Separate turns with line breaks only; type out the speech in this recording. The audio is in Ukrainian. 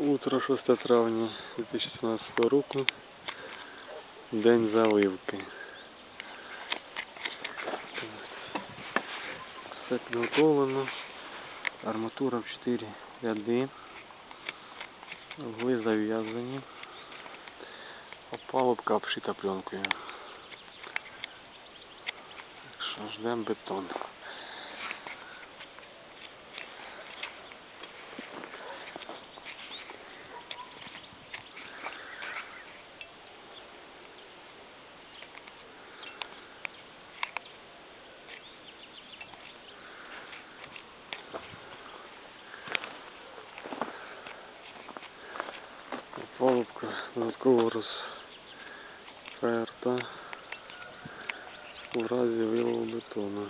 Утро 6 травня 2017 року. День заливки. Все підготовлено. Арматура в 4 ряди. Угли зав'язані. Опалубка обшита пленкою. Так що ждемо бетон. Опалубка додатково розферта у разі вилову бетону.